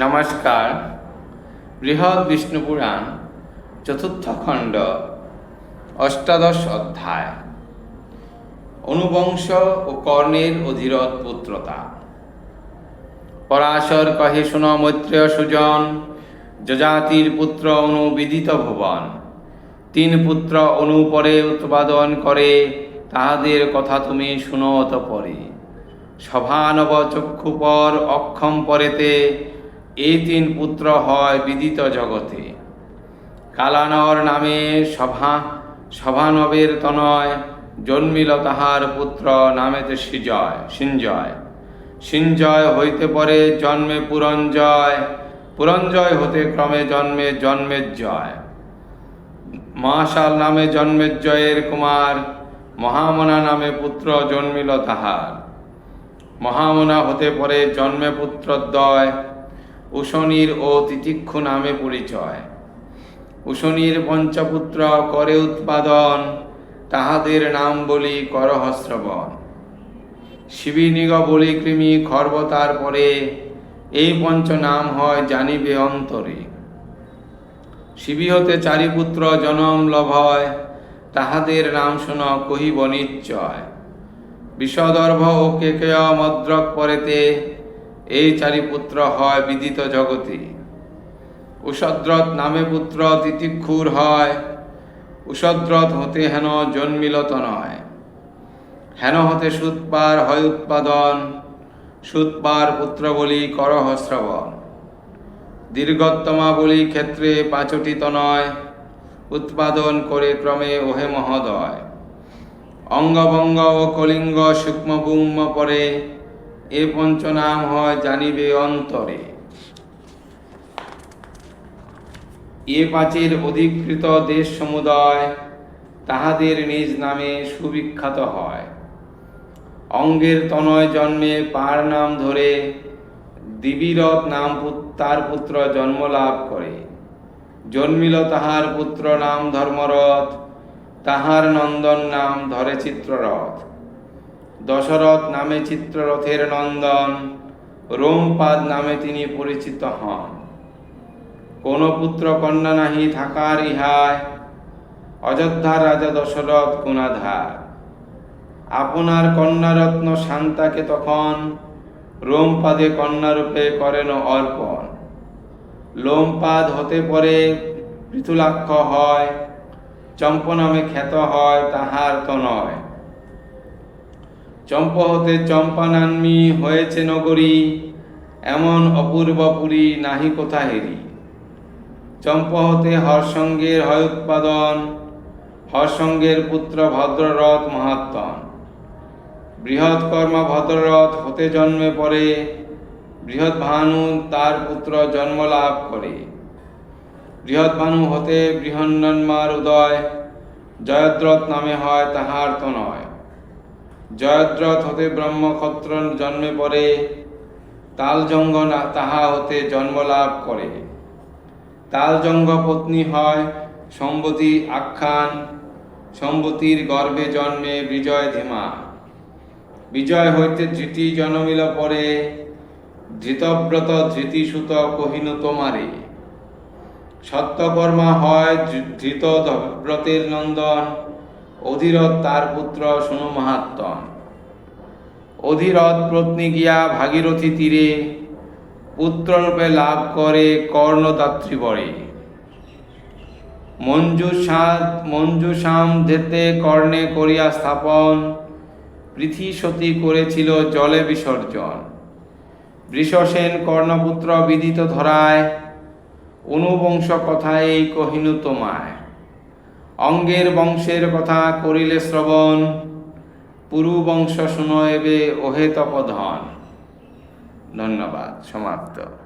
নমস্কার। বৃহৎ বিষ্ণু পুরাণ, চতুর্থ খণ্ড, অষ্টাদশ অধ্যায়। অনুবংশ ও কর্ণের অধীরথ পুত্রতা। পরাশর কহে, শুন মৈত্রেয় সুজন, যজাতির পুত্র অনুবিদিত ভুবন। তিন পুত্র অনুপরে উৎপাদন করে, তাহাদের কথা তুমি শুনো পরে সভানব চক্ষুপর অক্ষম পরেতে এই তিন পুত্র হয় বিদিত জগতে। কালানর নামে সভা, সভানবের তনয়, জন্মিল তাহার পুত্র নামেতে সিজয়, সিঞ্জয়। সিঞ্জয় হইতে পরে জন্মে পুরঞ্জয় পুরঞ্জয় হতে ক্রমে জন্মে জন্মের জয় মহাশাল নামে জন্মের জয়ের কুমার, মহামনা নামে পুত্র জন্মিল তাহার। মহামনা হতে পরে জন্মে পুত্রদ্বয় উশনির ও তিতিক্ষু নামে পরিচয়। উশনির পঞ্চপুত্র করে উৎপাদন, তাহাদের নাম বলি করহস্রবন। শিবিনিগ বলি কৃমি খর্বতার পরে, এই পঞ্চ নাম হয় জানিবে অন্তরে। শিবি হতে চারি পুত্র জনম লভয়, তাহাদের নাম শুন কহিব নিশ্চয়। বিষদর্ভ ও কেকেয় মদ্রক পরেতে এই চারি পুত্র হয় বিদিত জগতে। উষদ্রথ নামে পুত্র তিতিক্ষুর হয়, উষদ্রথ হতে হেন জন্মিলত নয়। হেন হতে সুৎপার হয় উৎপাদন, সুৎপার পুত্র বলি করহ শ্রবণ। দীর্ঘত্তমা বলি ক্ষেত্রে পাঁচটি তনয় উৎপাদন করে ক্রমে ওহে মহোদয়। অঙ্গভঙ্গ ও কলিঙ্গ সূক্ষ্ম বুম্ম পরে এ পঞ্চনাম হয় জানিবে অন্তরে। এ পাঁচের অধিকৃত দেশ সমুদয় তাহাদের নিজ নামে সুবিখ্যাত হয়। অঙ্গের তনয় জন্মে পার নাম ধরে দিবিরথ নাম তার পুত্র জন্ম লাভ করে। জন্মিল তাহার পুত্র নাম ধর্মরথ, তাহার নন্দন নাম ধরে চিত্ররথ। দশরথ নামে চিত্ররথের নন্দন, রোমপাদ নামে তিনি পরিচিত হন। কোন পুত্র কন্যা নাহি থাকার ইহায় অযোধ্যার রাজা দশরথ গুণাধার। আপনার কন্যারত্ন শান্তাকে তখন রোমপাদে কন্যারূপে করেন অর্পণ। লোমপাদ হতে পরে পৃথুলাক্ষ হয় চম্প নামে খ্যাত হয়, তাহার তো নয়। চম্প হতে চম্পানান্মি হয়েছে নগরী, এমন অপূর্ব পুরী নাহি কোথা হেরি চম্প হতে হরসঙ্গের হয় উৎপাদন হরসঙ্গের পুত্র ভদ্ররথ মহাত্মন। বৃহৎ কর্মা ভদ্ররথ হতে জন্মে পরে বৃহৎ ভানু তার পুত্র জন্ম লাভ করে। বৃহৎ ভানু হতে বৃহন্নন্মার উদয়, জয়দ্রথ নামে হয় তাহার তো নয় জয়দ্রথ হতে ব্রহ্মক্ষত্র জন্মে পরে তালজঙ্গ তাহা হতে জন্ম লাভ করে। তালজঙ্গ পত্নী হয় সম্বতী আখ্যান, সম্বতীর গর্ভে জন্মে বিজয় ধীমা। বিজয় হইতে ধৃতি জন্মিল পরে ধৃতব্রত ধৃতিসুত কহিনু তোমারে। সত্যকর্মা হয় ধৃত ব্রতের নন্দন অধীরথ তার পুত্র শুনু মাহাত্মন অধীরথ পত্নী গিয়া ভাগীরথী তীরে পুত্ররূপে লাভ করে কর্ণদাত্রী বরে। মঞ্জুষাদ মঞ্জুষাম ধেতে কর্ণে করিয়া স্থাপন পৃথি সতী করেছিল জলে বিসর্জন। বৃষসেন কর্ণপুত্র বিদিত ধরায়, অনুবংশ কথা এই কহিনু তোমায়। অঙ্গের বংশের কথা করিলে শ্রবণ পুরু বংশ শুনয়েবে ওহে তপধন। ধন্যবাদ সমাপ্ত।